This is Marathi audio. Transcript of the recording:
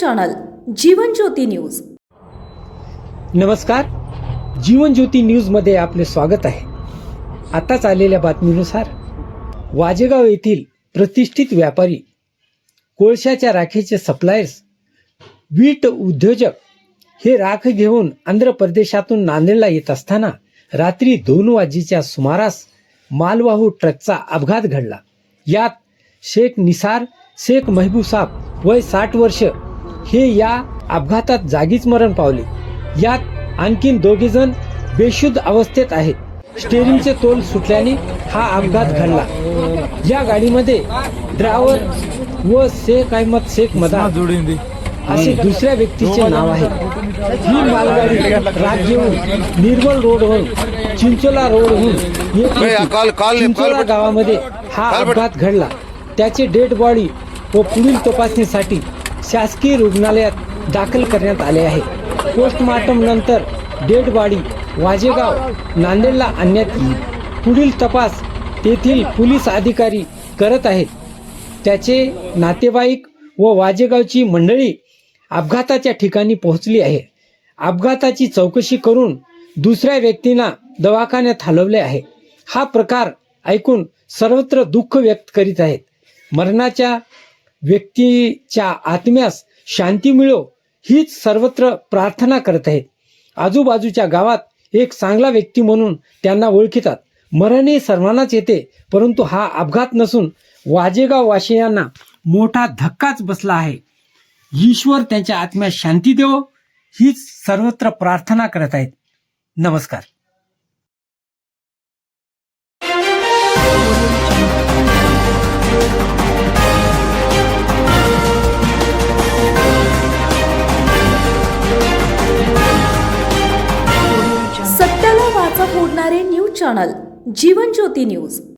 चॅनल जीवन ज्योती न्यूज नमस्कार. जीवन ज्योती न्यूजमध्ये आपले स्वागत आहे. आताच आलेल्या बातमीनुसार वाजेगाव येथील प्रतिष्ठित व्यापारी कोळशाच्या राखेचे सप्लायर्स वीट उद्योजक हे राख घेऊन आंध्र प्रदेशातून नांदेडला येत असताना रात्री दोन वाजेच्या सुमारास मालवाहू ट्रकचा अपघात घडला. यात शेख निसार शेख महबूसाब वय साठ वर्ष हे या अपघातात जागीच मरण पावले. यात आणखीन दोघे जण बेशुद्ध अवस्थेत आहेत. स्टेअरिंगचे तोल सुटल्याने हा अपघात घडला. या गाडीमध्ये ड्रायव्हर व शेख अहमद शेख मदार असे दुसऱ्या व्यक्तीचे नाव आहे. ही मालगाडी राग घेऊन निर्मल रोडवरून चिंचोला रोडहून चिंचोला गावामध्ये हा अपघात घडला. त्याचे डेड बॉडी व पुढील तपासणीसाठी शासकीय रुग्णालयात दाखल करण्यात आले आहे. पोस्टमार्टम नंतर डेड वाजेगाव नांदेडला आणण्यात येईल. पुढील तपास तेथील पोलीस अधिकारी करत आहेत. त्याचे नातेवाईक व वाजेगावची मंडळी अपघाताच्या ठिकाणी पोहोचली आहे. अपघाताची चौकशी करून दुसऱ्या व्यक्तींना दवाखान्यात हलवले आहे. हा प्रकार ऐकून सर्वत्र दुःख व्यक्त करीत आहेत. मरणाच्या व्यक्तीच्या आत्म्यास शांती मिळो हीच सर्वत्र प्रार्थना करत आहेत. आजूबाजूच्या गावात एक चांगला व्यक्ती म्हणून त्यांना ओळखितात. मरणही सर्वांनाच येते परंतु हा अपघात नसून वाजेगाव वाशियांना मोठा धक्काच बसला आहे. ईश्वर त्यांच्या आत्म्यास शांती देवो हीच सर्वत्र प्रार्थना करत आहेत. नमस्कार. फोडणारे news channel Jeevan Jyoti news.